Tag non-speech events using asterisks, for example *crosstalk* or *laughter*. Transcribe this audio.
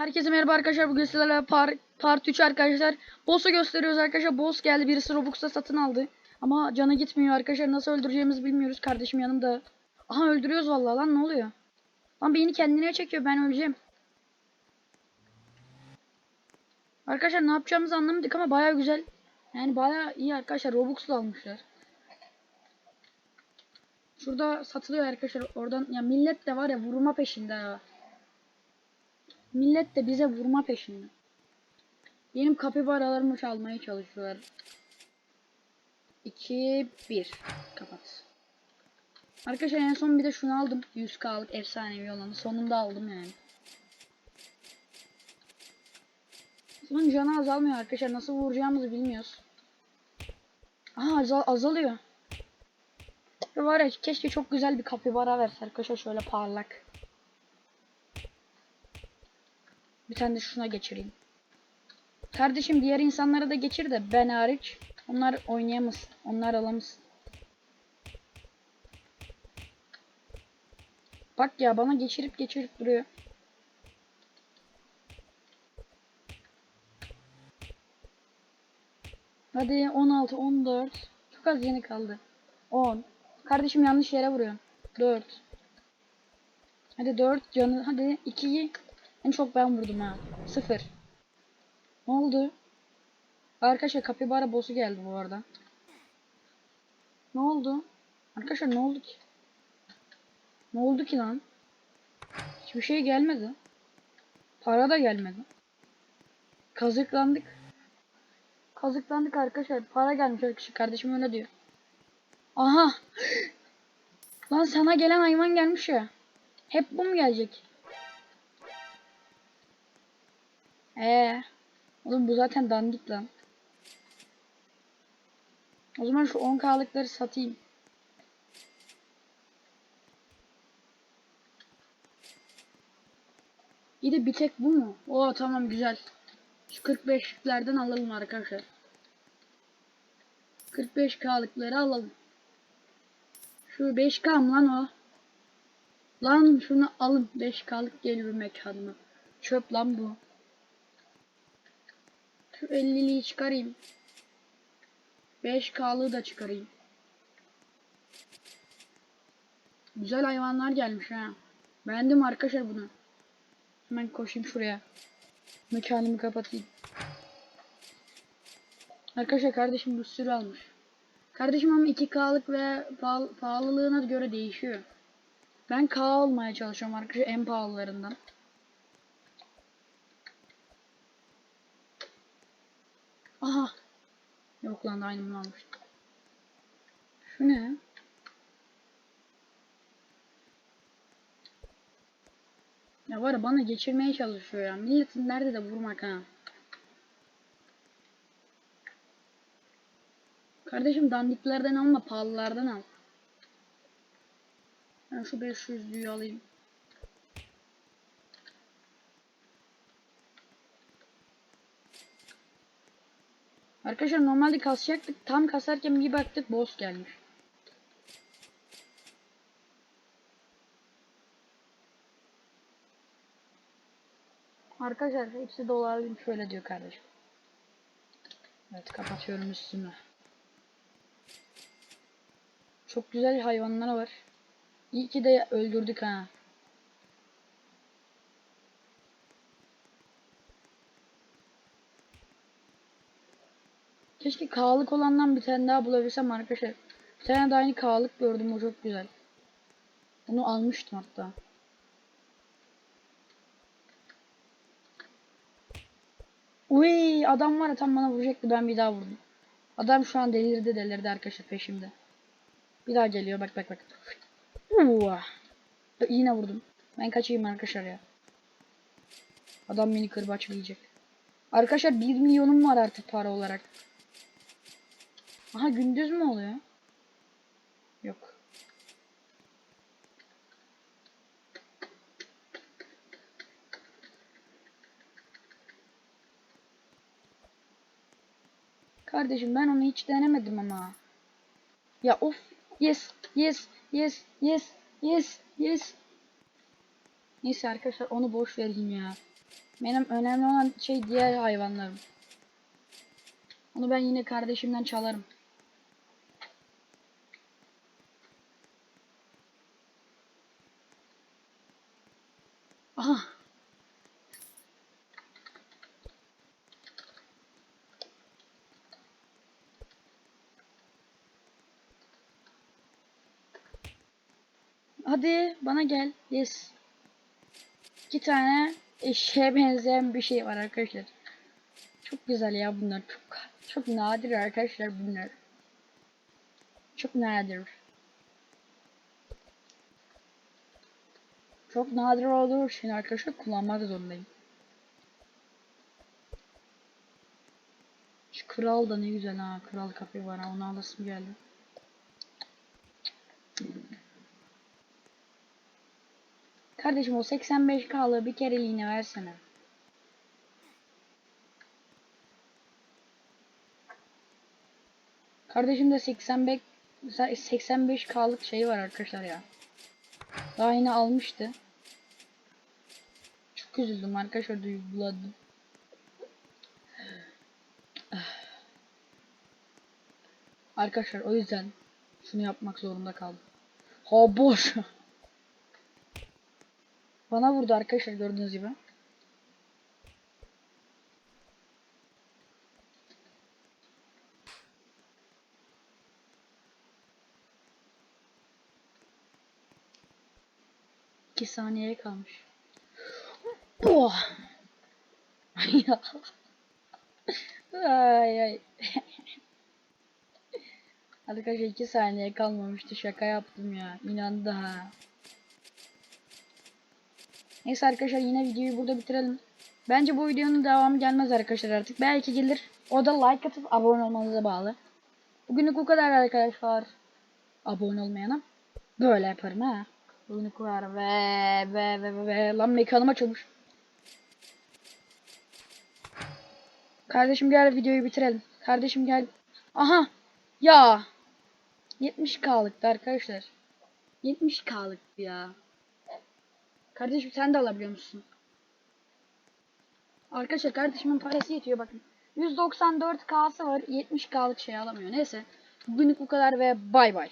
Herkese merhaba arkadaşlar. Bugün sizlerle par, part 3 arkadaşlar. Boss'u gösteriyoruz arkadaşlar. Boss geldi. Birisi Robux'ta satın aldı. Ama canı gitmiyor arkadaşlar. Nasıl öldüreceğimizi bilmiyoruz. Kardeşim yanımda. Aha öldürüyoruz vallahi lan ne oluyor? Lan beni kendine çekiyor. Ben öleceğim. Arkadaşlar ne yapacağımızı anlamadık ama baya güzel. Yani baya iyi arkadaşlar. Robux'la almışlar. Şurada satılıyor arkadaşlar. Oradan ya millet de var ya vurma peşinde ya. Millet de bize vurma peşinde. Benim kapibaralarımı çalmaya çalışıyorlar. 2 1 kapat. Arkadaşlar en son bir de şunu aldım. 100k'lık efsanevi olanı. Sonunda aldım yani. Bunun canı azalmıyor arkadaşlar. Nasıl vuracağımızı bilmiyoruz. Aha azal azalıyor. Ya var ya keşke çok güzel bir kapibara verse arkadaşlar şöyle parlak. Bir tane de şuna geçireyim. Kardeşim diğer insanlara da geçir de ben hariç. Onlar oynayamaz. Onlar alamaz. Bak ya bana geçirip geçirip duruyor. Hadi 16, 14. Çok az yeni kaldı. 10. Kardeşim yanlış yere vuruyor. 4. Hadi 4 canı. Hadi 2'yi. En çok ben vurdum ha. 0. Ne oldu? Arkadaşlar kapibara boss'u geldi bu arada. Ne oldu? Arkadaşlar ne oldu ki? Ne oldu ki lan? Hiçbir şey gelmedi. Para da gelmedi. Kazıklandık. Kazıklandık arkadaşlar. Para gelmiş arkadaşlar. Kardeşim öyle diyor. Aha. *gasps* Lan sana gelen hayvan gelmiş ya. Hep bu mu gelecek? Ee, oğlum bu zaten dandik lan. O zaman şu 10k'lıkları satayım. İyi de bir tek bu mu? Oo tamam güzel. Şu 45'lerden alalım arkadaşlar. 45k'lıkları alalım. Şu 5k mı lan o? Lan şunu alın. 5k'lık geliyor mekanıma. Çöp lan bu. Şu 50'liyi çıkarayım. 5k'lığı da çıkarayım. Güzel hayvanlar gelmiş ha. Beğendim arkadaşlar bunu. Hemen koşayım şuraya. Mekanımı kapatayım. Arkadaşlar kardeşim bir sürü almış. Kardeşim ama 2K'lık ve pahalı, pahalılığına göre değişiyor. Ben K olmaya çalışıyorum arkadaşlar en pahalılarından. Aha. Yok lan aynı bunu almıştım. Şu ne? Ya var ya bana geçirmeye çalışıyor ya. Milletin nerede de vurmak ha. Kardeşim dandiklerden alma pahalılardan al. Ben şu 500'lüyü alayım. Arkadaşlar normalde kasacaktık. Tam kasarken bir baktık boss gelmiş. Arkadaşlar hepsi dolarlıyım şöyle diyor kardeşim. Evet kapatıyorum üstümü. Çok güzel hayvanlar var. İyi ki de öldürdük ha. Keşke kağlık olandan bir tane daha bulabilsem arkadaşlar. Bir tane daha aynı kağlık gördüm o çok güzel. Bunu almıştım hatta. Uy adam var ya tam bana vuracaktı ben bir daha vurdum. Adam şu an delirdi delirdi arkadaşlar peşimde. Bir daha geliyor bak bak bak. Uva. Yine vurdum. Ben kaçayım arkadaşlar ya. Adam beni kırbaçlayacak. Arkadaşlar 1 milyonum var artık para olarak. Aha gündüz mü oluyor? Yok. Kardeşim ben onu hiç denemedim ama. Ya of. Yes. Yes. Yes. Yes. Yes. Yes. Neyse arkadaşlar onu boş vereyim ya. Benim önemli olan şey diğer hayvanlarım. Onu ben yine kardeşimden çalarım. Aha. Hadi bana gel. Yes. İki tane eşeğe benzeyen bir şey var arkadaşlar. Çok güzel ya bunlar. Çok çok nadir arkadaşlar bunlar. Çok nadir. Çok nadir olduğu için arkadaşlar kullanmak zorundayım. Şu kral da ne güzel ha. Kral kapı var ha. Onu alasım geldi. Kardeşim o 85k'lığı bir kereliğine versene. Kardeşim de 85 85k'lık şey var arkadaşlar ya. Daha yine almıştı. Çok üzüldüm arkadaşlar duyguladım. Arkadaşlar o yüzden şunu yapmak zorunda kaldım. Ha boş. Bana vurdu arkadaşlar gördüğünüz gibi. İki saniyeye kalmış. Oh. *laughs* Ay ay. Arkadaşlar iki saniye kalmamıştı. Şaka yaptım ya. İnandı ha. Neyse arkadaşlar yine videoyu burada bitirelim. Bence bu videonun devamı gelmez arkadaşlar artık. Belki gelir. O da like atıp abone olmanıza bağlı. Bugünlük bu kadar arkadaşlar. Abone olmayana böyle yaparım ha. Bugünlük bu kadar. Ve ve ve ve ve. Lan mekanım açılmış. Kardeşim gel videoyu bitirelim. Kardeşim gel. Aha. Ya. 70k'lıktı arkadaşlar. 70k'lıktı ya. Kardeşim sen de alabiliyor musun? Arkadaşlar kardeşimin parası yetiyor bakın. 194k'sı var 70k'lık şey alamıyor. Neyse. Bugünlük bu kadar ve bay bay.